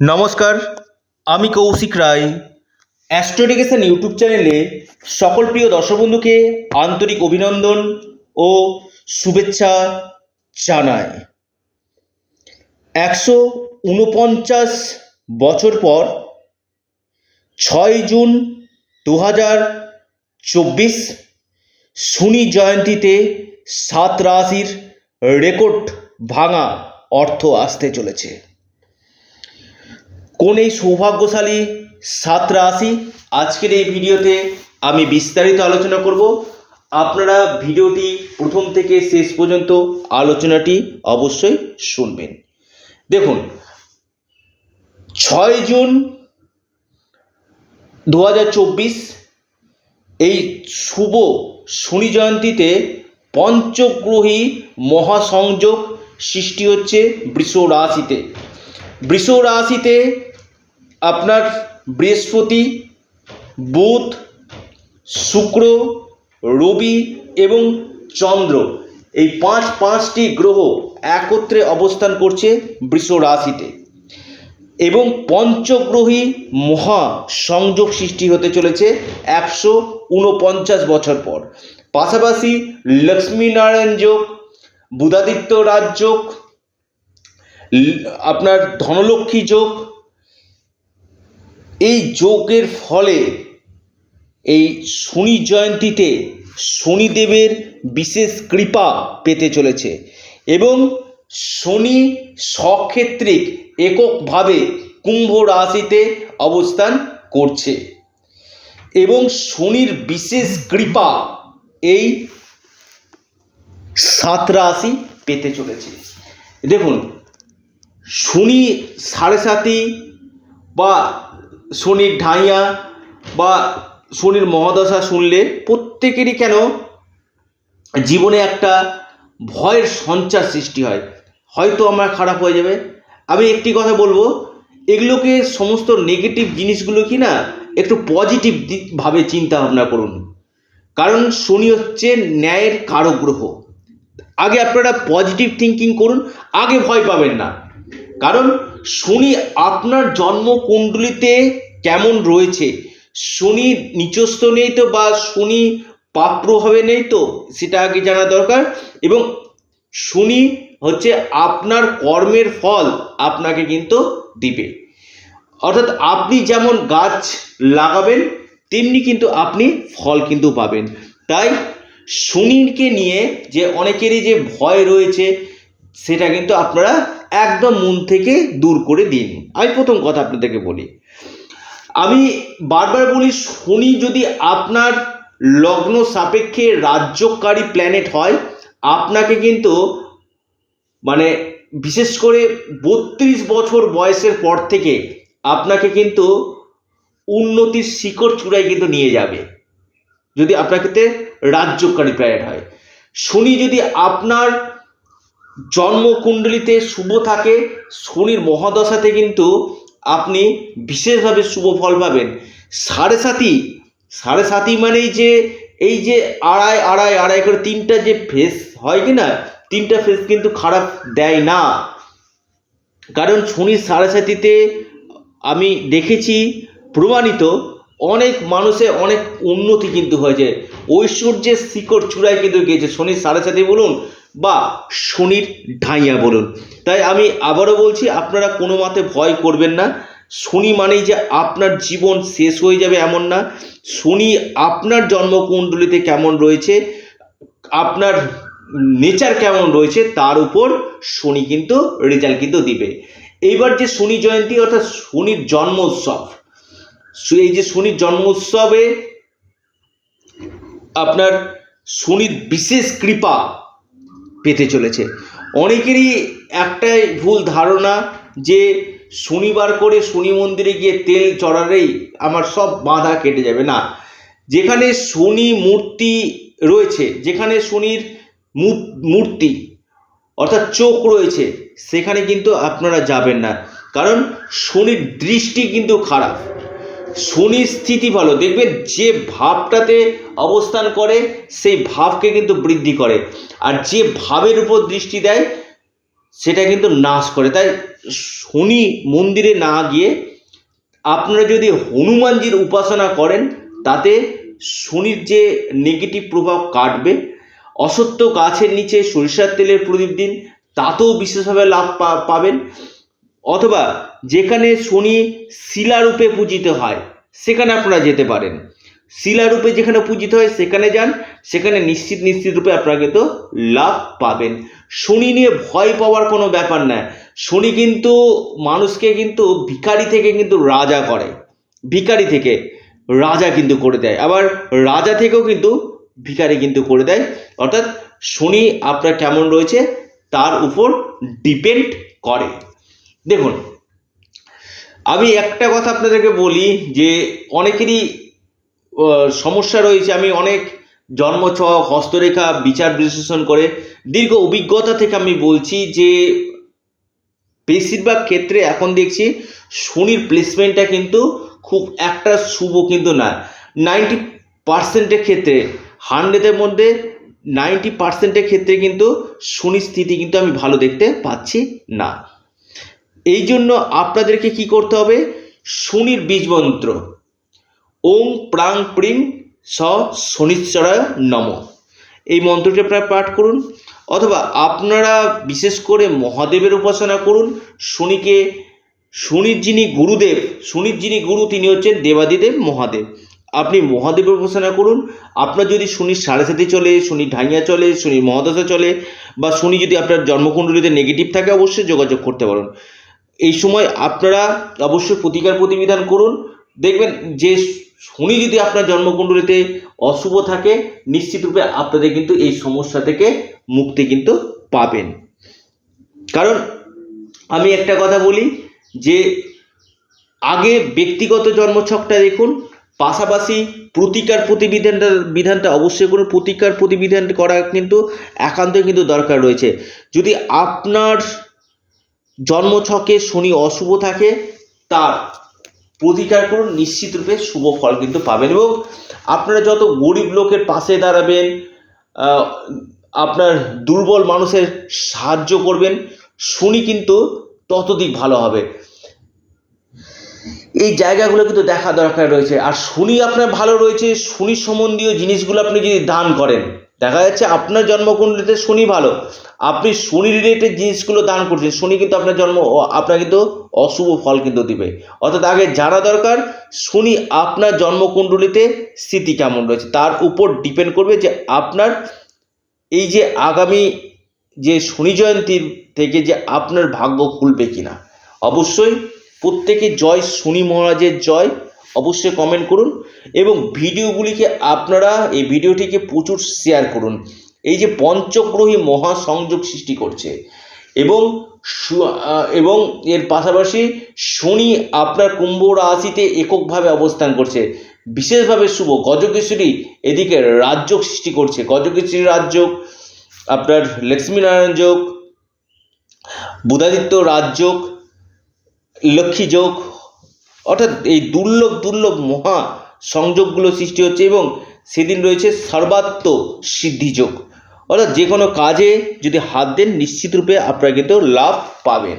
নমস্কার, আমি কৌশিক রায়। অ্যাস্ট্রোডিকেশন ইউটিউব চ্যানেলে সকল প্রিয় দর্শক বন্ধুকে আন্তরিক অভিনন্দন ও শুভেচ্ছা জানাই। একশো উনপঞ্চাশ বছর পর ছয় জুন দু হাজার চব্বিশ শনি জয়ন্তীতে সাত রাশির রেকর্ড ভাঙা অর্থ আসতে চলেছে। কোন এই সৌভাগ্যশালী সাত রাশি? আজকের এই ভিডিওতে আমি বিস্তারিত আলোচনা করব। আপনারা ভিডিওটি প্রথম থেকে শেষ পর্যন্ত আলোচনাটি অবশ্যই শুনবেন। দেখুন, ছয় জুন দু হাজার চব্বিশ, এই শুভ শনি জয়ন্তীতে পঞ্চগ্রহী মহাসংযোগ সৃষ্টি হচ্ছে বৃষ রাশিতে। বৃষ রাশিতে আপনার বৃহস্পতি, বুধ, শুক্র, রবি এবং চন্দ্র এই পাঁচ পাঁচটি গ্রহ একত্রে অবস্থান করছে বৃষ রাশিতে এবং পঞ্চগ্রহী মহা সংযোগ সৃষ্টি হতে চলেছে একশো উনপঞ্চাশ বছর পর। পাশাপাশি লক্ষ্মীনারায়ণ যোগ, বুধাদিত্য রাজযোগ আপনার ধনলক্ষ্মী যোগ, এই যোগের ফলে এই শনি জয়ন্তীতে শনিদেবের বিশেষ কৃপা পেতে চলেছে এবং শনি সক্ষেত্রিক এককভাবে কুম্ভ রাশিতে অবস্থান করছে এবং শনির বিশেষ কৃপা এই সাত রাশি পেতে চলেছে। দেখুন শনি সাড়ে সাতি বা শনির ঢাইয়া বা শনির মহাদশা শুনলে প্রত্যেকেরই কেন জীবনে একটা ভয়ের সঞ্চার সৃষ্টি হয়। হয়তো আমার খারাপ হয়ে যাবে। আমি একটি কথা বলব, এগুলোকে সমস্ত নেগেটিভ জিনিসগুলো কি না একটু পজিটিভ ভাবে চিন্তা ভাবনা করুন। কারণ শনি হচ্ছে ন্যায়ের কারক গ্রহ আগে আপনারা পজিটিভ থিঙ্কিং করুন, আগে ভয় পাবেন না। কারণ শনি আপনার জন্মকুণ্ডলিতে কেমন রয়েছে? শনি নিচস্থ নেই তো বা শনি পাপ প্রভাবে নেই তো? সেটা আগে জানা দরকার। এবং শনি হচ্ছে আপনার কর্মের ফল আপনাকে কিন্তু দিবে। অর্থাৎ আপনি যেমন গাছ লাগাবেন, তেমনি কিন্তু আপনি ফল কিন্তু পাবেন। তাই শনিকে নিয়ে যে অনেকেরই যে ভয় রয়েছে সেটা কিন্তু আপনারা একদম মন থেকে দূর করে দিন। আমি প্রথম কথা আপনাদেরকে বলি, আমি বারবার বলি, শনি যদি আপনার লগ্ন সাপেক্ষে রাজ্যকারী প্ল্যানেট হয়, আপনাকে কিন্তু মানে বিশেষ করে বত্রিশ বছর বয়সের পর থেকে আপনাকে কিন্তু উন্নতির শিকড় চূড়ায় কিন্তু নিয়ে যাবে, যদি আপনার ক্ষেত্রে রাজ্যকারী প্ল্যানেট হয়। শনি যদি আপনার জন্মকুণ্ডলিতে শুভ থাকে, শনির মহাদশাতে কিন্তু আপনি বিশেষভাবে শুভ ফল পাবেন। সাড়ে সাতি সাড়ে সাতি মানেই যে এই যে আড়াই আড়াই আড়াই করে তিনটা যে ফেস হয় কি না, তিনটা ফেস কিন্তু খারাপ দেয় না। কারণ শনির সাড়ে সাতিতে আমি দেখেছি, প্রমাণিত অনেক মানুষের অনেক উন্নতি কিন্তু হয়েছে। ঐশ্বর্যের শিকড় চূড়ায় কিন্তু গিয়েছে। শনির সাড়ে সাথে বলুন বা শনির ঢাইয়া বলুন। তাই আমি আবারও বলছি, আপনারা কোনো মতে ভয় করবেন না। শনি মানেই যে আপনার জীবন শেষ হয়ে যাবে এমন না। শনি আপনার জন্মকুণ্ডলিতে কেমন রয়েছে, আপনার নেচার কেমন রয়েছে, তার উপর শনি কিন্তু, রেজাল্ট কিন্তু দিবে। এইবার যে শনি জয়ন্তী, অর্থাৎ শনির জন্ম উৎসব এই যে শনির জন্ম উৎসবে আপনার শনির বিশেষ কৃপা পেতে চলেছে। অনেকেরই একটাই ভুল ধারণা যে শনিবার করে শনি মন্দিরে গিয়ে তেল চড়ালেই আমার সব বাধা কেটে যাবে। না, যেখানে শনি মূর্তি রয়েছে, যেখানে শনির মূর্তি অর্থাৎ চোখ রয়েছে, সেখানে কিন্তু আপনারা যাবেন না। কারণ শনির দৃষ্টি কিন্তু খারাপ। শনির স্থিতি ভালো। দেখবেন যে ভাবটাতে অবস্থান করে, সেই ভাবকে কিন্তু বৃদ্ধি করে। আর যে ভাবের উপর দৃষ্টি দেয়, সেটা কিন্তু নাশ করে। তাই শনি মন্দিরে না গিয়ে আপনারা যদি হনুমানজির উপাসনা করেন, তাতে শনির যে নেগেটিভ প্রভাব কাটবে, অসত্য গাছের নিচে সরিষার তেলের প্রদীপ দিন, তাতেও বিশেষভাবে লাভ পাবেন। অথবা যেখানে শনি শিলারূপে পূজিত হয়, সেখানে আপনারা যেতে পারেন। শিলারূপে যেখানে পূজিত হয়, সেখানে যান। সেখানে নিশ্চিত নিশ্চিত রূপে আপনারা কিন্তু লাভ পাবেন। শনি নিয়ে ভয় পাওয়ার কোনো ব্যাপার না। শনি কিন্তু মানুষকে কিন্তু ভিখারি থেকে কিন্তু রাজা করে। ভিখারি থেকে রাজা কিন্তু করে দেয়। আবার রাজা থেকেও কিন্তু ভিখারি কিন্তু করে দেয়। অর্থাৎ শনি আপনার কেমন রয়েছে, তার উপর ডিপেন্ড করে। দেখুন, আমি একটা কথা আপনাদেরকে বলি যে অনেকেরই সমস্যা রয়েছে। আমি অনেক জন্মছক, হস্তরেখা বিচার বিশ্লেষণ করে দীর্ঘ অভিজ্ঞতা থেকে আমি বলছি যে বেশিরভাগ ক্ষেত্রে এখন দেখছি শনির প্লেসমেন্টটা কিন্তু খুব একটা শুভ কিন্তু না। নাইনটি পার্সেন্টের ক্ষেত্রে হান্ড্রেডের মধ্যে নাইনটি পার্সেন্টের ক্ষেত্রে কিন্তু শনির স্থিতি কিন্তু আমি ভালো দেখতে পাচ্ছি না। এই জন্য আপনাদেরকে কি করতে হবে? শনির বীজ মন্ত্র। ওং প্রাং প্রিং স শনিশ্চরায় নম। এই মন্ত্রটি আপনারা পাঠ করুন, অথবা আপনারা বিশেষ করে মহাদেবের উপাসনা করুন। শনিকে, শনির যিনি গুরুদেব, শনির যিনি গুরু, তিনি হচ্ছেন দেবাদিদেব মহাদেব। আপনি মহাদেবের উপাসনা করুন। আপনার যদি শনির সাড়ে সাথে চলে শনি ঢাইয়া চলে শনি মহাদশা চলে, বা শনি যদি আপনার জন্মকুণ্ডলিতে নেগেটিভ থাকে, অবশ্যই যোগাযোগ করতে পারেন। এই সময় আপনারা অবশ্যই প্রতিকার প্রতিবিধান করুন। দেখবেন যে শনি যদি আপনার জন্মকুণ্ডলিতে অশুভ থাকে নিশ্চিতরূপে আপনাদের কিন্তু এই সমস্যা থেকে মুক্তি কিন্তু পাবেন। কারণ আমি একটা কথা বলি যে, আগে ব্যক্তিগত জন্মছকটা দেখুন, পাশাপাশি প্রতিকার প্রতিবিধানটা, বিধানটা অবশ্যই কোনো প্রতিকার প্রতিবিধান করা কিন্তু একান্তই কিন্তু দরকার রয়েছে। যদি আপনার জন্মছকে শনি অশুভ থাকে, তার প্রতিকার করুন নিশ্চিতরূপে শুভ ফল কিন্তু পাবেন। এবং আপনারা যত গরিব লোকের পাশে দাঁড়াবেন আপনার দুর্বল মানুষের সাহায্য করবেন, শনি কিন্তু ততদিক ভালো হবে। এই জায়গাগুলো কিন্তু দেখা দরকার রয়েছে। আর শনি আপনার ভালো রয়েছে, শনি সম্বন্ধীয় জিনিসগুলো আপনি যদি দান করেন দেখা যাচ্ছে আপনার জন্মকুণ্ডলিতে শনি ভালো। আপনি শনি রিলেটেড জিনিসগুলো দান করছেন, শনি কিন্তু আপনার জন্ম আপনার কিন্তু অশুভ ফল কিন্তু দিবে। অর্থাৎ আগে জানা দরকার, শনি আপনার জন্মকুণ্ডলিতে স্থিতি কেমন রয়েছে, তার উপর ডিপেন্ড করবে যে আপনার এই যে আগামী যে শনি জয়ন্তীর থেকে যে আপনার ভাগ্য খুলবে কিনা। অবশ্যই প্রত্যেকে জয় শনি মহারাজের জয় অবশ্যই কমেন্ট করুন এবং ভিডিওগুলিকে আপনারা এই ভিডিওটিকে প্রচুর শেয়ার করুন। এই যে পঞ্চগ্রহী মহাসংযোগ সৃষ্টি করছে এবং এবং এর পাশাপাশি শনি আপনার কুম্ভ রাশিতে এককভাবে অবস্থান করছে। বিশেষভাবে শুভ। গজকেশ্বরী এদিকে রাজযোগ সৃষ্টি করছে। গজকেশ্বরী রাজযোগ, আপনার লক্ষ্মীনারায়ণ যোগ, বুধাদিত্য রাজযোগ, লক্ষ্মী যোগ অর্থাৎ এই দুর্লভ দুর্লভ মহা সংযোগগুলো সৃষ্টি হচ্ছে এবং সেদিন রয়েছে সর্বাত্ম সিদ্ধিযোগ। অর্থাৎ যে কোনো কাজে যদি হাত দেন নিশ্চিতরূপে আপনারা কিন্তু লাভ পাবেন।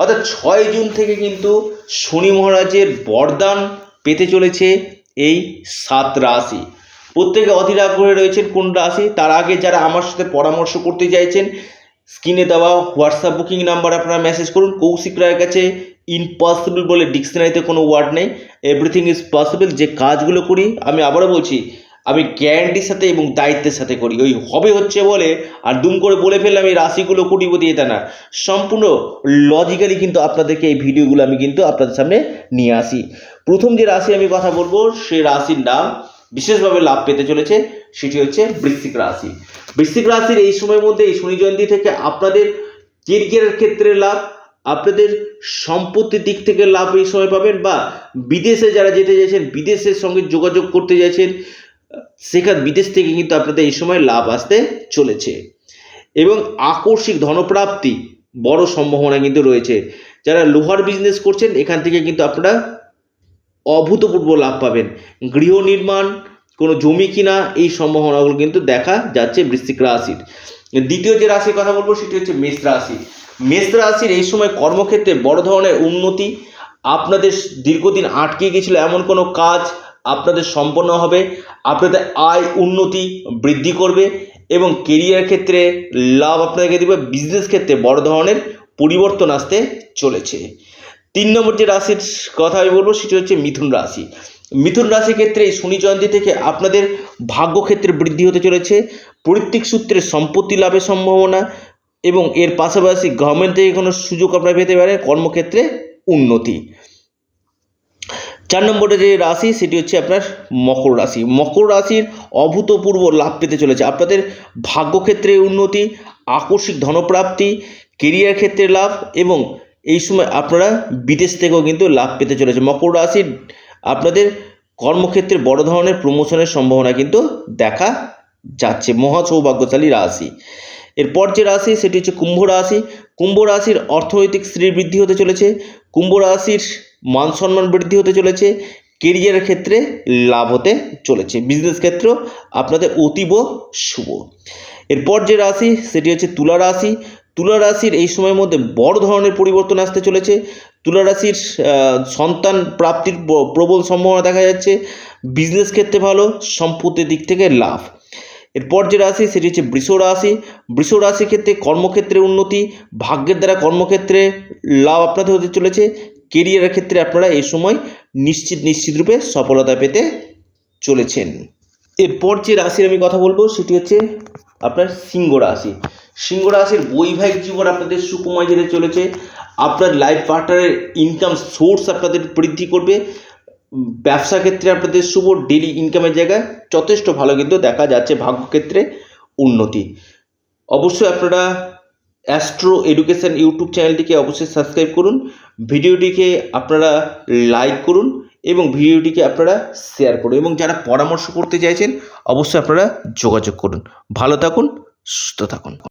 অর্থাৎ ছয় জুন থেকে কিন্তু শনি মহারাজের বরদান পেতে চলেছে এই সাত রাশি। প্রত্যেকে অধীর আগ্রহে রয়েছেন কোন রাশি, তার আগে যারা আমার সাথে পরামর্শ করতে চাইছেন, স্ক্রিনে দেওয়া হোয়াটসঅ্যাপ বুকিং নাম্বার আপনারা মেসেজ করুন। কৌশিক রায়ের কাছে ইম্পসিবল বলে ডিকশনারিতে কোনো ওয়ার্ড নেই। এভরিথিং ইজ পসিবল যে কাজগুলো করি, আমি আবারও বলছি, আমি গ্যারান্টির সাথে এবং দায়িত্বের সাথে করি। ওই হবে হচ্ছে বলে, আর দুম করে বলে ফেললাম, এই রাশিগুলো কোটিপতি এটা না। সম্পূর্ণ লজিক্যালি কিন্তু আপনাদেরকে এই ভিডিওগুলো আমি কিন্তু আপনাদের সামনে নিয়ে আসি। প্রথম যে রাশি আমি কথা বলব সেই রাশির নাম বিশেষভাবে লাভ পেতে চলেছে, সেটি হচ্ছে বৃশ্চিক রাশি। বৃশ্চিক রাশির এই সময়ের মধ্যে এই শনি জয়ন্তী থেকে আপনাদের কেরিয়ারের ক্ষেত্রে লাভ আপনাদের সম্পত্তির দিক থেকে লাভ এই সময় পাবেন বা বিদেশে যারা যেতে চাইছেন, বিদেশের সঙ্গে যোগাযোগ করতে চাইছেন, সেখান, বিদেশ থেকে কিন্তু আপনাদের এই সময় লাভ আসতে চলেছে। এবং আকস্মিক ধনপ্রাপ্তি বড় সম্ভাবনা কিন্তু রয়েছে। যারা লোহার বিজনেস করছেন, এখান থেকে কিন্তু আপনারা অভূতপূর্ব লাভ পাবেন। গৃহ নির্মাণ, কোনো জমি কিনা, এই সম্ভাবনাগুলো কিন্তু দেখা যাচ্ছে বৃশ্চিক রাশির। দ্বিতীয় যে রাশির কথা বলব, সেটি হচ্ছে মেষ রাশি। মেষ রাশির এই সময় কর্মক্ষেত্রে বড় ধরনের উন্নতি, আপনাদের দীর্ঘদিন আটকে গিয়েছিল এমন কোনো কাজ আপনাদের সম্পন্ন হবে, আপনাদের আয় উন্নতি বৃদ্ধি করবে এবং কেরিয়ার ক্ষেত্রে লাভ আপনাদেরকে দেবে বিজনেস ক্ষেত্রে বড় ধরনের পরিবর্তন আসতে চলেছে। তিন নম্বর যে রাশির কথা আমি বলব সেটি হচ্ছে মিথুন রাশি। মিথুন রাশি ক্ষেত্রে এই শনি জয়ন্তী থেকে আপনাদের ভাগ্য ক্ষেত্রে বৃদ্ধি হতে চলেছে, পৈতৃক সূত্রে সম্পত্তি লাভের সম্ভাবনা এবং এর পাশাপাশি গভর্নমেন্ট থেকে কোনো সুযোগ আপনারা পেতে পারেন কর্মক্ষেত্রে উন্নতি। চার নম্বরে যে রাশি, সেটি হচ্ছে আপনার মকর রাশি। মকর রাশির অভূতপূর্ব লাভ পেতে চলেছে। আপনাদের ভাগ্যক্ষেত্রে উন্নতি, আকস্মিক ধনপ্রাপ্তি কেরিয়ার ক্ষেত্রে লাভ এবং এই সময় আপনারা বিদেশ থেকেও কিন্তু লাভ পেতে চলেছে। মকর রাশির আপনাদের কর্মক্ষেত্রে বড় ধরনের প্রমোশনের সম্ভাবনা কিন্তু দেখা যাচ্ছে। মহা সৌভাগ্যশালী রাশি। এরপর যে রাশি সেটি হচ্ছে কুম্ভ রাশি। কুম্ভ রাশির অর্থনৈতিক শ্রীবৃদ্ধি হতে চলেছে। কুম্ভ রাশির মান সম্মান বৃদ্ধি হতে চলেছে। কেরিয়ারের ক্ষেত্রে লাভ হতে চলেছে। বিজনেস ক্ষেত্রেও আপনাদের অতীব শুভ। এরপর যে রাশি সেটি হচ্ছে তুলা রাশি। তুলা রাশির এই সময়ের মধ্যে বড় ধরনের পরিবর্তন আসতে চলেছে। তুলা রাশির সন্তান প্রাপ্তির প্রবল সম্ভাবনা দেখা যাচ্ছে। বিজনেস ক্ষেত্রে ভালো, সম্পত্তির দিক থেকে লাভ। এরপর যে রাশি, সেটি হচ্ছে বৃষ রাশি। বৃষ রাশির ক্ষেত্রে কর্মক্ষেত্রে উন্নতি, ভাগ্যের দ্বারা কর্মক্ষেত্রে লাভ আপনাদের হতে চলেছে। কেরিয়ারের ক্ষেত্রে আপনারা এই সময় নিশ্চিত নিশ্চিত রূপে সফলতা পেতে চলেছেন। এরপর যে রাশির আমি কথা বলব, সেটি হচ্ছে আপনার সিংহ রাশি। সিংহ রাশির বৈবাহিক জীবন আপনাদের সুকুময় যেতে চলেছে। আপনার লাইফ পার্টনারের ইনকাম সোর্স আপনাদের বৃদ্ধি করবে। ব্যবসা ক্ষেত্রে আপনাদের শুভ ডেলি ইনকামের জায়গায় যথেষ্ট ভালো কিন্তু দেখা যাচ্ছে ভাগ্যক্ষেত্রে উন্নতি। অবশ্যই আপনারা অ্যাস্ট্রো এডুকেশন ইউটিউব চ্যানেলটিকে অবশ্যই সাবস্ক্রাইব করুন, ভিডিওটিকে আপনারা লাইক করুন এবং ভিডিওটিকে আপনারা শেয়ার করুন এবং যারা পরামর্শ করতে চাইছেন, অবশ্যই আপনারা যোগাযোগ করুন। ভালো থাকুন, সুস্থ থাকুন।